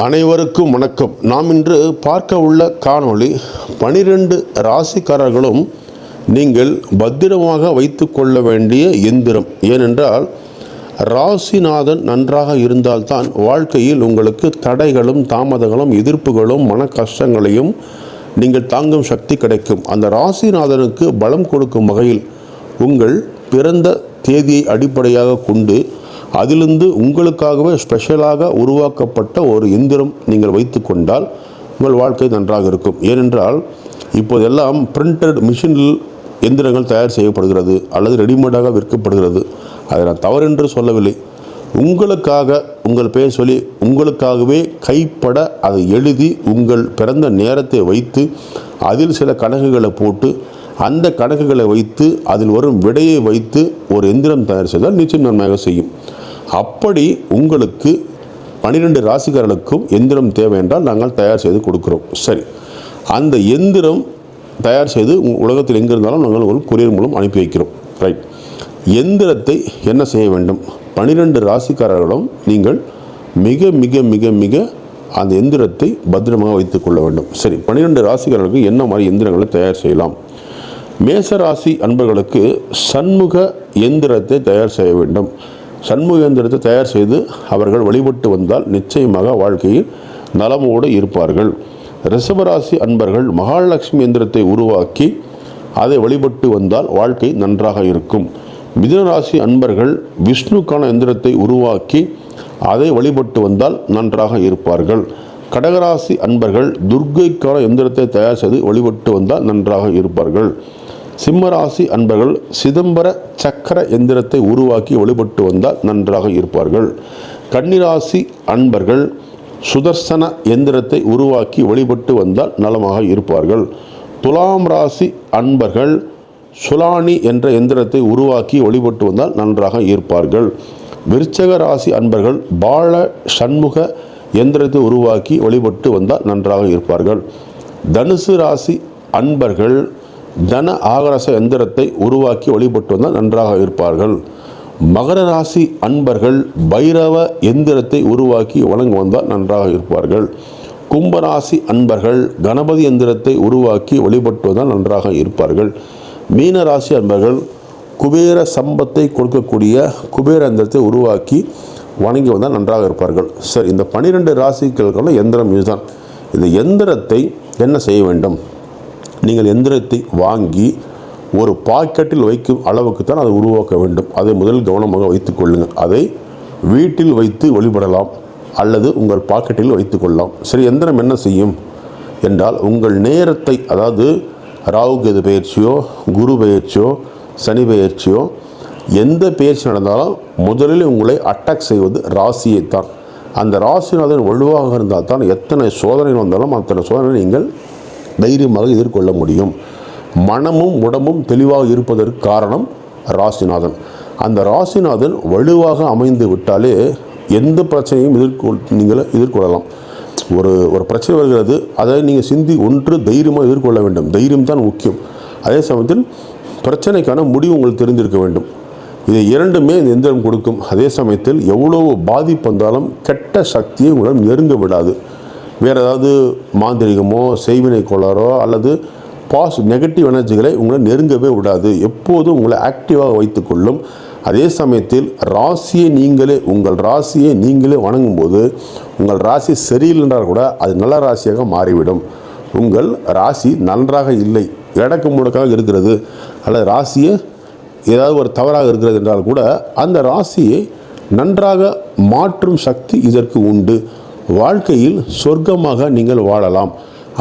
அனைவருக்கும் வணக்கம். நாம் இன்று பார்க்க உள்ள காணொளி பனிரெண்டு ராசிக்காரர்களும் நீங்கள் பத்திரமாக வைத்து கொள்ள வேண்டிய எந்திரம். ஏனென்றால் ராசிநாதன் நன்றாக இருந்தால்தான் வாழ்க்கையில் உங்களுக்கு தடைகளும் தாமதங்களும் எதிர்ப்புகளும் மன கஷ்டங்களையும் நீங்கள் தாங்கும் சக்தி கிடைக்கும். அந்த ராசிநாதனுக்கு பலம் கொடுக்கும் வகையில் உங்கள் பிறந்த தேதியை அடிப்படையாக கொண்டு அதிலிருந்து உங்களுக்காகவே ஸ்பெஷலாக உருவாக்கப்பட்ட ஒரு எந்திரம் நீங்கள் வைத்து கொண்டால் உங்கள் வாழ்க்கை நன்றாக இருக்கும். ஏனென்றால் இப்போதெல்லாம் பிரிண்டட் மிஷினில் எந்திரங்கள் தயார் செய்யப்படுகிறது அல்லது ரெடிமேடாக விற்கப்படுகிறது. அதை நான் தவறென்று சொல்லவில்லை. உங்களுக்காக உங்கள் பெயர் சொல்லி உங்களுக்காகவே கைப்பட அதை எழுதி உங்கள் பிறந்த நேரத்தை வைத்து அதில் சில கணக்குகளை போட்டு அந்த கணக்குகளை வைத்து அதில் வரும் விடையை வைத்து ஒரு எந்திரம் தயார் செய்தால் நிச்சயம் நன்மையாக செய்யும். அப்படி உங்களுக்கு பன்னிரெண்டு ராசிக்காரர்களுக்கும் எந்திரம் தேவை என்றால் நாங்கள் தயார் செய்து கொடுக்குறோம். சரி. அந்த எந்திரம் தயார் செய்து உலகத்தில் எங்கே இருந்தாலும் நாங்கள் ஒரு கொரியர் மூலம் அனுப்பி வைக்கிறோம். ரைட் எந்திரத்தை என்ன செய்ய வேண்டும்? பன்னிரெண்டு ராசிக்காரர்களும் நீங்கள் மிக மிக மிக மிக அந்த எந்திரத்தை பத்திரமாக வைத்துக் கொள்ள வேண்டும். சரி. பன்னிரெண்டு ராசிக்காரர்களுக்கு என்ன மாதிரி எந்திரங்களை தயார் செய்யலாம்? மேசராசி அன்பர்களுக்கு சண்முக எந்திரத்தை தயார் செய்ய வேண்டும். சண்முகேந்திரத்தை தயார் செய்து அவர்கள் வழிபட்டு வந்தால் நிச்சயமாக வாழ்க்கையில் நலமோடு இருப்பார்கள். ரிஷபராசி அன்பர்கள் மகாலட்சுமி எந்திரத்தை உருவாக்கி அதை வழிபட்டு வந்தால் வாழ்க்கை நன்றாக இருக்கும். மிதுனராசி அன்பர்கள் விஷ்ணுக்கான எந்திரத்தை உருவாக்கி அதை வழிபட்டு வந்தால் நன்றாக இருப்பார்கள். கடகராசி அன்பர்கள் துர்க்கைக்கான எந்திரத்தை தயார் செய்து வழிபட்டு வந்தால் நன்றாக இருப்பார்கள். சிம்மராசி அன்பர்கள் சிதம்பர சக்கர எந்திரத்தை உருவாக்கி வழிபட்டு வந்தால் நன்றாக இருப்பார்கள். கன்னிராசி அன்பர்கள் சுதர்சன எந்திரத்தை உருவாக்கி வழிபட்டு வந்தால் நலமாக இருப்பார்கள். துலாம் ராசி அன்பர்கள் சுலானி என்ற எந்திரத்தை உருவாக்கி வழிபட்டு வந்தால் நன்றாக இருப்பார்கள். விருச்சக ராசி அன்பர்கள் பால சண்முக எந்திரத்தை உருவாக்கி வழிபட்டு வந்தால் நன்றாக இருப்பார்கள். தனுசு ராசி அன்பர்கள் தன ஆகரச எந்திரத்தை உருவாக்கி வழிபட்டு வந்தால் நன்றாக இருப்பார்கள். மகர ராசி அன்பர்கள் பைரவ எந்திரத்தை உருவாக்கி வழங்க வந்தால் நன்றாக இருப்பார்கள். கும்பராசி அன்பர்கள் கணபதி எந்திரத்தை உருவாக்கி வழிபட்டு வந்தால் நன்றாக இருப்பார்கள். மீனராசி அன்பர்கள் குபேர சம்பத்தை கொடுக்கக்கூடிய குபேர எந்திரத்தை உருவாக்கி வணங்கி வந்தால் நன்றாக இருப்பார்கள். சரி இந்த பன்னிரெண்டு ராசிகளுக்கான எந்திரம் இதுதான். இந்த எந்திரத்தை என்ன செய்ய வேண்டும்? நீங்கள் எந்திரத்தை வாங்கி ஒரு பாக்கெட்டில் வைக்கும் அளவுக்கு தான் அதை உருவாக்க வேண்டும். அதை முதல் கவனமாக வைத்துக் கொள்ளுங்கள். அதை வீட்டில் வைத்து வழிபடலாம் அல்லது உங்கள் பாக்கெட்டில் வைத்து கொள்ளலாம். சரி எந்திரம் என்ன செய்யும் என்றால் உங்கள் நேரத்தை அதாவது ராகு பயிற்சியோ குரு பயிற்சியோ சனி பயிற்சியோ எந்த பயிற்சி நடந்தாலும் முதலில் உங்களை அட்டாக் செய்வது ராசியைத்தான். அந்த ராசிநாதன் வலுவாக இருந்தால் தான் எத்தனை சோதனை வந்தாலும் அத்தனை சோதனை நீங்கள் தைரியமாக எதிர்கொள்ள முடியும். மனமும் உடம்பும் தெளிவாக இருப்பதற்கு காரணம் ராசிநாதன். அந்த ராசிநாதன் வலுவாக அமைந்து விட்டாலே எந்த பிரச்சனையும் எதிர்கொள் நீங்கள் எதிர்கொள்ளலாம். ஒரு ஒரு பிரச்சனை வருகிறது அதை நீங்கள் சிந்தி ஒன்று தைரியமாக எதிர்கொள்ள வேண்டும். தைரியம் தான் முக்கியம். அதே சமயத்தில் பிரச்சனைக்கான முடிவு உங்களுக்கு தெரிந்திருக்க வேண்டும். இது இரண்டுமே இந்த எந்திரம் கொடுக்கும். அதே சமயத்தில் எவ்வளவு பாதிப்பு வந்தாலும் கெட்ட சக்தியை உங்களிடம் நெருங்க விடாது. வேறு ஏதாவது மாந்திரிகமோ செய்வினை கோளாறோ அல்லது பாஸ் நெகட்டிவ் எனர்ஜிகளை உங்களை நெருங்கவே விடாது. எப்போதும் உங்களை ஆக்டிவாக வைத்துக்கொள்ளும். அதே சமயத்தில் ராசியை நீங்களே உங்கள் ராசியை நீங்களே வணங்கும்போது உங்கள் ராசி சரியில்லைன்றால் கூட அது நல்ல ராசியாக மாறிவிடும். உங்கள் ராசி நன்றாக இல்லை இடக்கு முடக்காக இருக்கிறது அல்லது ராசியை ஏதாவது ஒரு தவறாக இருக்கிறது என்றால் கூட அந்த ராசியை நன்றாக மாற்றும் சக்தி இதற்கு உண்டு. வாழ்க்கையில் சொர்க்கமாக நீங்கள் வாழலாம்.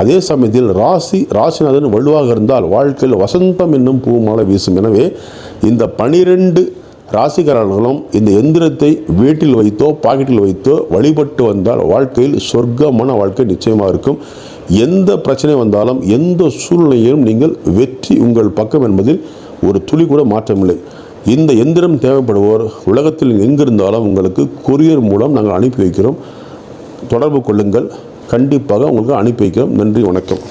அதே சமயத்தில் ராசி ராசிநாதன் வலுவாக இருந்தால் வாழ்க்கையில் வசந்தம் என்னும் பூ மாலை வீசும். எனவே இந்த பனிரெண்டு ராசிக்காரர்களும் இந்த எந்திரத்தை வீட்டில் வைத்தோ பாக்கெட்டில் வைத்தோ வழிபட்டு வந்தால் வாழ்க்கையில் சொர்க்கமான வாழ்க்கை நிச்சயமாக இருக்கும். எந்த பிரச்சனை வந்தாலும் எந்த சூழ்நிலையிலும் நீங்கள் வெற்றி உங்கள் பக்கம் என்பதில் ஒரு துளி கூட மாற்றமில்லை. இந்த எந்திரம் தேவைப்படுவோர் உலகத்தில் எங்கிருந்தாலும் உங்களுக்கு கொரியர் மூலம் நாங்கள் அனுப்பி வைக்கிறோம். தொடர்பு கொள்ளுங்கள். கண்டிப்பாக உங்களுக்கு அனுப்பி வைக்கிறோம். நன்றி வணக்கம்.